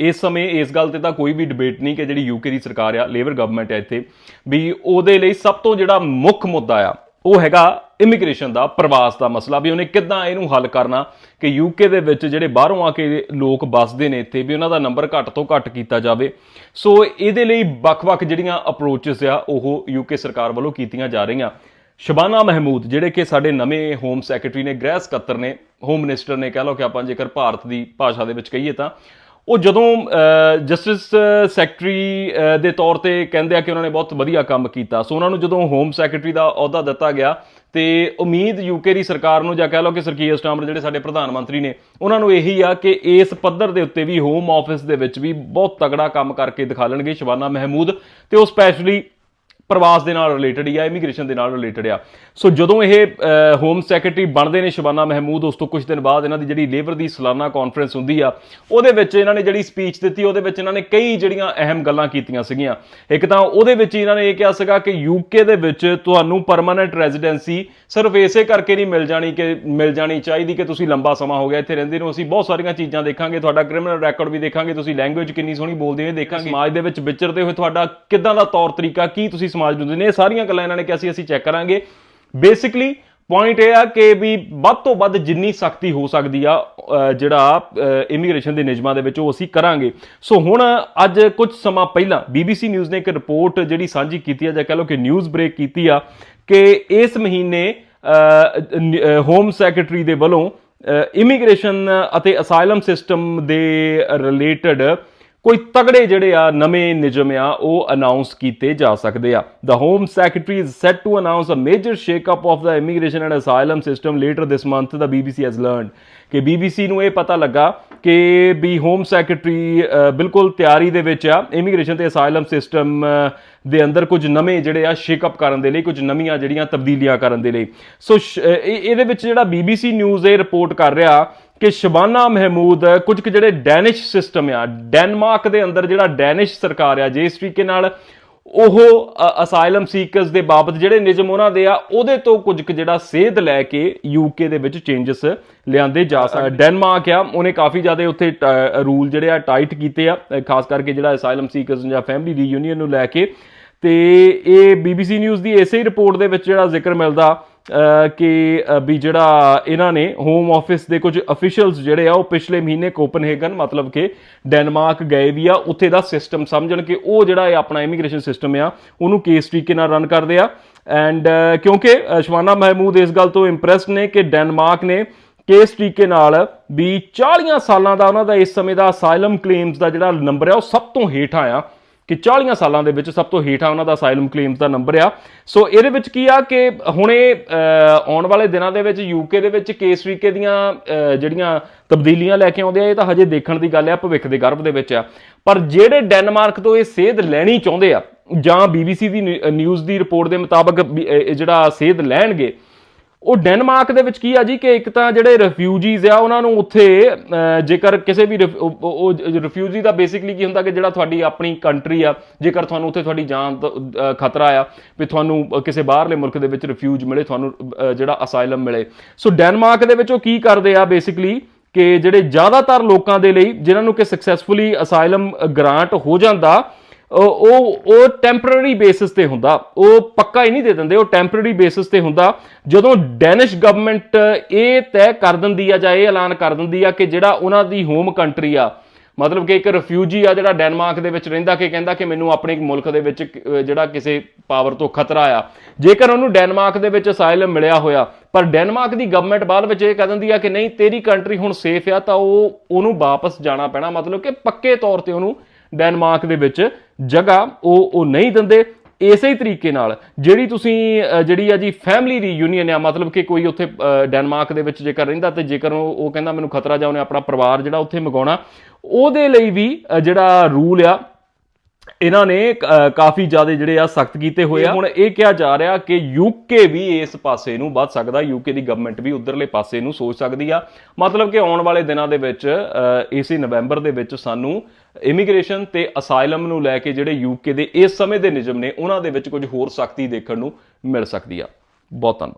ਇਸ ਸਮੇਂ ਇਸ ਗੱਲ ਤੇ ਤਾਂ ਕੋਈ ਵੀ ਡਿਬੇਟ ਨਹੀਂ ਕਿ ਜਿਹੜੀ ਯੂਕੇ ਦੀ ਸਰਕਾਰ ਆ ਲੇਬਰ ਗਵਰਨਮੈਂਟ ਹੈ ਇੱਥੇ, ਵੀ ਉਹਦੇ ਲਈ ਸਭ ਤੋਂ ਜਿਹੜਾ ਮੁੱਖ ਮੁੱਦਾ ਆ, ਉਹ ਹੈਗਾ ਇਮੀਗ੍ਰੇਸ਼ਨ ਦਾ, ਪ੍ਰਵਾਸ ਦਾ ਮਸਲਾ, ਵੀ ਉਹਨੇ ਕਿੱਦਾਂ ਇਹਨੂੰ ਹੱਲ ਕਰਨਾ, ਕਿ ਯੂਕੇ ਦੇ ਵਿੱਚ ਜਿਹੜੇ ਬਾਹਰੋਂ ਆ ਕੇ ਲੋਕ ਵੱਸਦੇ ਨੇ ਇੱਥੇ, ਵੀ ਉਹਨਾਂ ਦਾ ਨੰਬਰ ਘੱਟ ਤੋਂ ਘੱਟ ਕੀਤਾ ਜਾਵੇ। ਸੋ ਇਹਦੇ ਲਈ ਵੱਖ-ਵੱਖ ਜਿਹੜੀਆਂ ਅਪਰੋਚਸ ਆ, ਉਹ ਯੂਕੇ ਸਰਕਾਰ ਵੱਲੋਂ ਕੀਤੀਆਂ ਜਾ ਰਹੀਆਂ। ਸ਼ਬਾਨਾ ਮਹਿਮੂਦ, ਜਿਹੜੇ ਕਿ ਸਾਡੇ ਨਵੇਂ ਹੋਮ ਸੈਕਟਰੀ ਨੇ, ਗ੍ਰਹਿ ਸਕੱਤਰ ਨੇ ਹੋਮ ਮਿਨਿਸਟਰ ਨੇ, ਕਹਿ ਲਓ ਕਿ ਆਪਾਂ ਜੇਕਰ ਭਾਰਤ ਦੀ ਭਾਸ਼ਾ ਦੇ ਵਿੱਚ ਕਹੀਏ ਤਾਂ ਉਹ ਜਦੋਂ ਜਸਟਿਸ ਸੈਕਟਰੀ ਦੇ ਤੌਰ ਤੇ ਕਹਿੰਦੇ ਆ ਕਿ ਉਹਨਾਂ ਨੇ ਬਹੁਤ ਵਧੀਆ ਕੰਮ ਕੀਤਾ। ਸੋ ਉਹਨਾਂ ਨੂੰ ਜਦੋਂ ਹੋਮ ਸੈਕਟਰੀ ਦਾ ਅਹੁਦਾ ਦਿੱਤਾ ਗਿਆ ਤੇ ਉਮੀਦ ਯੂਕੇ ਦੀ ਸਰਕਾਰ ਨੂੰ ਜਾਂ ਕਹਿ ਲਓ ਕਿ ਸਰਕੀਰ ਸਟਾਮਰ ਜਿਹੜੇ ਸਾਡੇ ਪ੍ਰਧਾਨ ਮੰਤਰੀ ਨੇ, ਉਹਨਾਂ ਨੂੰ ਇਹੀ ਆ ਕਿ ਇਸ ਪੱਧਰ ਦੇ ਉੱਤੇ ਵੀ ਹੋਮ ਆਫਿਸ ਦੇ ਵਿੱਚ ਵੀ ਬਹੁਤ ਤਗੜਾ ਕੰਮ ਕਰਕੇ ਦਿਖਾ ਲੈਣਗੇ ਸ਼ਬਾਨਾ ਮਹਿਮੂਦ ਤੇ ਉਹ ਸਪੈਸ਼ਲੀ ਪ੍ਰਵਾਸ ਦੇ ਨਾਲ ਰਿਲੇਟਡ ਹੀ ਆ ਇਮੀਗ੍ਰੇਸ਼ਨ ਦੇ ਨਾਲ ਰਿਲੇਟਡ ਆ। ਸੋ ਜਦੋਂ ਇਹ ਹੋਮ ਸੈਕਟਰੀ ਬਣਦੇ ਨੇ ਸ਼ਬਾਨਾ ਮਹਿਮੂਦ, ਉਸ ਤੋਂ ਕੁਝ ਦਿਨ ਬਾਅਦ ਇਹਨਾਂ ਦੀ ਜਿਹੜੀ ਲੇਬਰ ਦੀ ਸਾਲਾਨਾ ਕਾਨਫਰੰਸ ਹੁੰਦੀ ਆ, ਉਹਦੇ ਵਿੱਚ ਇਹਨਾਂ ਨੇ ਜਿਹੜੀ ਸਪੀਚ ਦਿੱਤੀ, ਉਹਦੇ ਵਿੱਚ ਇਹਨਾਂ ਨੇ ਕਈ ਜਿਹੜੀਆਂ ਅਹਿਮ ਗੱਲਾਂ ਕੀਤੀਆਂ ਸੀਗੀਆਂ। ਇੱਕ ਤਾਂ ਉਹਦੇ ਵਿੱਚ ਇਹਨਾਂ ਨੇ ਇਹ ਕਿਹਾ ਸੀਗਾ ਕਿ ਯੂਕੇ ਦੇ ਵਿੱਚ ਤੁਹਾਨੂੰ ਪਰਮਨੈਂਟ ਰੈਜ਼ੀਡੈਂਸੀ ਸਿਰਫ ਇਸੇ ਕਰਕੇ ਨਹੀਂ ਮਿਲ ਜਾਣੀ ਕਿ, ਮਿਲ ਜਾਣੀ ਚਾਹੀਦੀ ਕਿ ਤੁਸੀਂ ਲੰਬਾ ਸਮਾਂ ਹੋ ਗਿਆ ਇੱਥੇ ਰਹਿੰਦੇ ਨੂੰ। ਅਸੀਂ ਬਹੁਤ ਸਾਰੀਆਂ ਚੀਜ਼ਾਂ ਦੇਖਾਂਗੇ, ਤੁਹਾਡਾ ਕ੍ਰਿਮੀਨਲ ਰੈਕੋਰਡ ਵੀ ਦੇਖਾਂਗੇ, ਤੁਸੀਂ ਲੈਂਗੁਏਜ ਕਿੰਨੀ ਸੋਹਣੀ ਬੋਲਦੇ ਹੋ ਦੇਖਾਂਗੇ। ਸਮਾਜ ਦੇ ਵਿੱਚ ਵਿਚਰਦੇ ਹੋਏ ਤੁਹਾਡਾ ਕਿੱਦਾਂ ਦਾ ਤੌਰ ਤਰੀਕਾ, ਕੀ ਤੁਸੀਂ ਸਮਾਜ ਨੂੰ ਦਿੰਦੇ ਨੇ। ਇਹ ਸਾਰੀਆਂ ਗੱਲਾਂ ਇਹਨਾਂ ਨੇ ਕਿਹਾ ਸੀ, ਅਸੀਂ ਚੈੱਕ ਕਰਾਂਗੇ। ਬੇਸਿਕਲੀ ਪੁਆਇੰਟ ਇਹ ਆ ਕਿ ਵੀ ਵੱਧ ਤੋਂ ਵੱਧ ਜਿੰਨੀ ਸਖਤੀ ਹੋ ਸਕਦੀ ਆ ਜਿਹੜਾ ਇਮੀਗ੍ਰੇਸ਼ਨ ਦੇ ਨਿਯਮਾਂ ਦੇ ਵਿੱਚ ਉਹ ਅਸੀਂ ਕਰਾਂਗੇ। ਸੋ ਹੁਣ ਅੱਜ ਕੁਝ ਸਮਾਂ ਪਹਿਲਾਂ BBC ਨਿਊਜ਼ ਨੇ ਇੱਕ ਰਿਪੋਰਟ ਜਿਹੜੀ ਸਾਂਝੀ ਕੀਤੀ ਆ, ਜਾਂ ਕਹ ਲਓ ਕਿ ਨਿਊਜ਼ ਬ੍ਰੇਕ ਕੀਤੀ ਆ, ਕਿ ਇਸ ਮਹੀਨੇ ਹੋਮ ਸੈਕਟਰੀ ਦੇ ਵੱਲੋਂ ਇਮੀਗ੍ਰੇਸ਼ਨ ਅਤੇ ਅਸਾਈਲਮ ਸਿਸਟਮ ਦੇ ਰਿਲੇਟਡ ਕੋਈ ਤਗੜੇ ਜਿਹੜੇ ਆ, ਨਵੇਂ ਨਿਯਮ ਆ, ਉਹ ਅਨਾਉਂਸ ਕੀਤੇ ਜਾ ਸਕਦੇ ਆ। The home secretary is set to announce a major shakeup of the immigration and asylum system later this month the BBC has learned ਕਿ BBC ਨੂੰ ਇਹ ਪਤਾ ਲੱਗਾ ਕਿ ਵੀ ਹੋਮ ਸੈਕਟਰੀ ਬਿਲਕੁਲ ਤਿਆਰੀ ਦੇ ਵਿੱਚ ਆ ਇਮੀਗ੍ਰੇਸ਼ਨ ਤੇ ਅਸਾਈਲਮ ਸਿਸਟਮ ਦੇ ਅੰਦਰ ਕੁਝ ਨਵੇਂ ਜਿਹੜੇ ਆ ਸ਼ੇਕਅਪ ਕਰਨ ਦੇ ਲਈ, ਕੁਝ ਨਵੀਆਂ ਜਿਹੜੀਆਂ ਤਬਦੀਲੀਆਂ ਕਰਨ ਦੇ ਲਈ। ਸੋ ਸ਼- ਇਹ- ਇਹਦੇ ਵਿੱਚ ਜਿਹੜਾ BBC ਨਿਊਜ਼ ਇਹ ਰਿਪੋਰਟ ਕਰ ਰਿਹਾ ਕਿ ਸ਼ਬਾਨਾ ਮਹਿਮੂਦ ਕੁਝ ਕੁ ਜਿਹੜੇ ਡੈਨਿਸ਼ ਸਿਸਟਮ ਆ ਡੈਨਮਾਰਕ ਦੇ ਅੰਦਰ ਜਿਹੜਾ ਡੈਨਿਸ਼ ਸਰਕਾਰ ਆ ਜੇ ਇਸ ਤਰੀਕੇ ਨਾਲ ਉਹ ਅਸਾਈਲਮ ਸੀਕਰਸ ਦੇ ਬਾਬਤ ਜਿਹੜੇ ਨਿਯਮ ਉਹਨਾਂ ਦੇ ਆ ਉਹਦੇ ਤੋਂ ਕੁਝ ਕੁ ਜਿਹੜਾ ਸੇਧ ਲੈ ਕੇ ਯੂਕੇ ਦੇ ਵਿੱਚ ਚੇਂਜਸ ਲਿਆਂਦੇ ਜਾ ਸਕਦੇ ਡੈਨਮਾਰਕ ਆ ਉਹਨੇ ਕਾਫੀ ਜ਼ਿਆਦਾ ਉੱਥੇ ਰੂਲ ਜਿਹੜੇ ਆ ਟਾਈਟ ਕੀਤੇ ਆ ਖਾਸ ਕਰਕੇ ਜਿਹੜਾ ਅਸਾਈਲਮ ਸੀਕਰਸ ਜਾਂ ਫੈਮਿਲੀ ਰੀਯੂਨੀਅਨ ਨੂੰ ਲੈ ਕੇ। ਤੇ ਇਹ BBC ਨਿਊਜ਼ ਦੀ ਇਸੇ ਰਿਪੋਰਟ ਦੇ ਵਿੱਚ ਜਿਹੜਾ ਜ਼ਿਕਰ ਮਿਲਦਾ ਕਿ ਵੀ ਜਿਹੜਾ ਇਹਨਾਂ ਨੇ ਹੋਮ ਆਫਿਸ ਦੇ ਕੁਝ ਅਫੀਸ਼ੀਅਲਸ ਜਿਹੜੇ ਆ ਉਹ ਪਿਛਲੇ ਮਹੀਨੇ ਕੋਪਨਹੇਗਨ ਮਤਲਬ ਕਿ ਡੈਨਮਾਰਕ ਗਏ ਵੀ ਆ ਉੱਥੇ ਦਾ ਸਿਸਟਮ ਸਮਝਣ ਕਿ ਉਹ ਜਿਹੜਾ ਇਹ ਆਪਣਾ ਇਮੀਗ੍ਰੇਸ਼ਨ ਸਿਸਟਮ ਆ ਉਹਨੂੰ ਕਿਸ ਤਰੀਕੇ ਨਾਲ ਰਨ ਕਰਦੇ ਆ। ਐਂਡ ਕਿਉਂਕਿ ਅ, ਸ਼ਵਾਨਾ ਮਹਿਮੂਦ ਇਸ ਗੱਲ ਤੋਂ ਇੰਪ੍ਰੈਸਡ ਨੇ ਕਿ ਡੈਨਮਾਰਕ ਨੇ ਕਿਸ ਤਰੀਕੇ ਨਾਲ ਵੀ 40 ਸਾਲਾਂ ਦਾ ਉਹਨਾਂ ਦਾ ਇਸ ਸਮੇਂ ਦਾ ਅਸਾਈਲਮ ਕਲੇਮਸ ਦਾ ਜਿਹੜਾ ਨੰਬਰ ਆ ਉਹ ਸਭ ਤੋਂ ਹੇਠਾਂ ਆ। ਕਿ 40 ਸਾਲਾਂ ਦੇ ਵਿੱਚ ਸਭ ਤੋਂ ਹੇਠਾਂ ਉਹਨਾਂ ਦਾ ਅਸਾਈਲਮ ਕਲੇਮਸ ਦਾ ਨੰਬਰ ਆ। ਸੋ ਇਹਦੇ ਵਿੱਚ ਕੀ ਆ ਕਿ ਹੁਣੇ ਅਹ, ਆਉਣ ਵਾਲੇ ਦਿਨਾਂ ਦੇ ਵਿੱਚ ਯੂਕੇ ਦੇ ਵਿੱਚ ਕੇਸ ਤਰੀਕੇ ਦੀਆਂ ਜਿਹੜੀਆਂ ਤਬਦੀਲੀਆਂ ਲੈ ਕੇ ਆਉਂਦੇ ਆ ਇਹ ਤਾਂ ਹਜੇ ਦੇਖਣ ਦੀ ਗੱਲ ਆ ਭਵਿੱਖ ਦੇ ਗਰਭ ਦੇ ਵਿੱਚ ਆ। ਪਰ ਜਿਹੜੇ ਡੈਨਮਾਰਕ ਤੋਂ ਇਹ ਸੇਧ ਲੈਣੀ ਚਾਹੁੰਦੇ ਆ ਜਾਂ BBC ਦੀ ਨਿ- ਨਿਊਜ਼ ਦੀ ਰਿਪੋਰਟ ਦੇ ਮੁਤਾਬਕ ਜਿਹੜਾ ਸੇਧ ਲੈਣਗੇ ਉਹ ਡੈਨਮਾਰਕ ਦੇ ਵਿੱਚ ਕੀ ਆ ਜੀ ਕਿ ਇੱਕ ਤਾਂ ਜਿਹੜੇ ਰਿਫਿਊਜੀਜ਼ ਆ, ਉਹਨਾਂ ਨੂੰ ਉੱਥੇ ਜੇਕਰ ਕਿਸੇ ਵੀ ਰਿਫ- ਉਹ- ਰਿਫਿਊਜੀ ਦਾ ਬੇਸਿਕਲੀ ਕੀ ਹੁੰਦਾ ਕਿ ਜਿਹੜਾ ਤੁਹਾਡੀ ਆਪਣੀ ਕੰਟਰੀ ਆ, ਜੇਕਰ ਤੁਹਾਨੂੰ ਉੱਥੇ ਤੁਹਾਡੀ ਜਾਨ ਦਾ ਖਤਰਾ ਆ, ਵੀ ਤੁਹਾਨੂੰ ਕਿਸੇ ਬਾਹਰਲੇ ਮੁਲਕ ਦੇ ਵਿੱਚ ਰਿਫਿਊਜ ਮਿਲੇ, ਤੁਹਾਨੂੰ ਜਿਹੜਾ ਅਸਾਈਲਮ ਮਿਲੇ। ਸੋ ਡੈਨਮਾਰਕ ਦੇ ਵਿੱਚ ਉਹ ਕੀ ਕਰਦੇ ਆ ਬੇਸਿਕਲੀ ਕਿ ਜਿਹੜੇ ਜ਼ਿਆਦਾਤਰ ਲੋਕਾਂ ਦੇ ਲਈ, ਜਿਨ੍ਹਾਂ ਨੂੰ ਕਿ ਸਕਸੈਸਫੁਲੀ ਅਸਾਈਲਮ ਗ੍ਰਾਂਟ ਹੋ ਜਾਂਦਾ ਉਹ ਉਹ ਉਹ ਟੈਂਪਰੇਰੀ ਬੇਸਿਸ ਤੇ ਹੁੰਦਾ। ਉਹ ਪੱਕਾ ਹੀ ਨਹੀਂ ਦੇ ਦਿੰਦੇ, ਉਹ ਟੈਂਪਰੇਰੀ ਬੇਸਿਸ ਤੇ ਹੁੰਦਾ। ਜਦੋਂ ਡੈਨਿਸ਼ ਗਵਰਨਮੈਂਟ ਇਹ ਤੈਅ ਕਰ ਦਿੰਦੀ ਆ ਜਾਂ ਇਹ ਐਲਾਨ ਕਰ ਦਿੰਦੀ ਆ ਕਿ ਜਿਹੜਾ ਉਹਨਾਂ ਦੀ ਹੋਮ ਕੰਟਰੀ ਆ, ਮਤਲਬ ਕਿ ਇੱਕ ਰਿਫਿਊਜੀ ਆ ਜਿਹੜਾ ਡੈਨਮਾਰਕ ਦੇ ਵਿੱਚ ਰਹਿੰਦਾ ਕਿ ਕਹਿੰਦਾ ਕਿ ਮੈਨੂੰ ਆਪਣੇ ਮੁਲਕ ਦੇ ਵਿੱਚ ਜਿਹੜਾ ਕਿਸੇ ਪਾਵਰ ਤੋਂ ਖਤਰਾ ਆ। ਜੇਕਰ ਉਹਨੂੰ ਡੈਨਮਾਰਕ ਦੇ ਵਿੱਚ ਅਸਾਈਲਮ ਮਿਲਿਆ ਹੋਇਆ, ਪਰ ਡੈਨਮਾਰਕ ਦੀ ਗਵਰਨਮੈਂਟ ਬਾਅਦ ਵਿੱਚ ਇਹ ਕਹਿ ਦਿੰਦੀ ਆ ਕਿ ਨਹੀਂ, ਤੇਰੀ ਕੰਟਰੀ ਹੁਣ ਸੇਫ ਆ, ਤਾਂ ਉਹ, ਉਹਨੂੰ ਵਾਪਸ ਜਾਣਾ ਪੈਣਾ। ਮਤਲਬ ਕਿ ਪੱਕੇ ਤੌਰ ਤੇ ਉਹਨੂੰ ਡੈਨਮਾਰਕ ਦੇ ਵਿੱਚ ਜਗ੍ਹਾ ਉਹ ਉਹ ਨਹੀਂ ਦਿੰਦੇ। ਇਸੇ ਹੀ ਤਰੀਕੇ ਨਾਲ ਜਿਹੜੀ ਤੁਸੀਂ ਜਿਹੜੀ ਆ ਜੀ ਫੈਮਿਲੀ ਦੀ ਯੂਨੀਅਨ ਆ, ਮਤਲਬ ਕਿ ਕੋਈ ਉੱਥੇ ਡੈਨਮਾਰਕ ਦੇ ਵਿੱਚ ਜੇਕਰ ਰਹਿੰਦਾ ਤੇ ਜੇਕਰ ਉਹ ਕਹਿੰਦਾ ਮੈਨੂੰ ਖਤਰਾ ਜਾਂ ਉਹਨੇ ਆਪਣਾ ਪਰਿਵਾਰ ਜਿਹੜਾ ਉੱਥੇ ਮੰਗਾਉਣਾ, ਉਹਦੇ ਲਈ ਵੀ ਜਿਹੜਾ ਰੂਲ ਆ ਇਹਨਾਂ ਨੇ ਕਾਫੀ ਜ਼ਿਆਦਾ ਜਿਹੜੇ ਆ ਸਖਤ ਕੀਤੇ ਹੋਏ ਆ। ਹੁਣ ਇਹ ਕਿਹਾ ਜਾ ਰਿਹਾ ਕਿ ਯੂਕੇ ਵੀ ਇਸ ਪਾਸੇ ਨੂੰ ਵੱਧ ਸਕਦਾ ਯੂਕੇ ਦੀ ਗਵਰਨਮੈਂਟ ਵੀ ਉਧਰਲੇ ਪਾਸੇ ਨੂੰ ਸੋਚ ਸਕਦੀ ਆ। ਮਤਲਬ ਕਿ ਆਉਣ ਵਾਲੇ ਦਿਨਾਂ ਦੇ ਵਿੱਚ ਅਹ, ਇਸੇ ਨਵੰਬਰ ਦੇ ਵਿੱਚ ਸਾਨੂੰ ਇਮੀਗ੍ਰੇਸ਼ਨ ਤੇ ਅਸਾਈਲਮ ਨੂੰ ਲੈ ਕੇ ਜਿਹੜੇ ਯੂਕੇ ਦੇ ਇਸ ਸਮੇਂ ਦੇ ਨਿਯਮ ਨੇ ਉਹਨਾਂ ਦੇ ਵਿੱਚ ਕੁਝ ਹੋਰ ਸਖਤੀ ਦੇਖਣ ਨੂੰ ਮਿਲ ਸਕਦੀ ਆ। ਬਹੁਤ ਧੰਨਵਾਦ।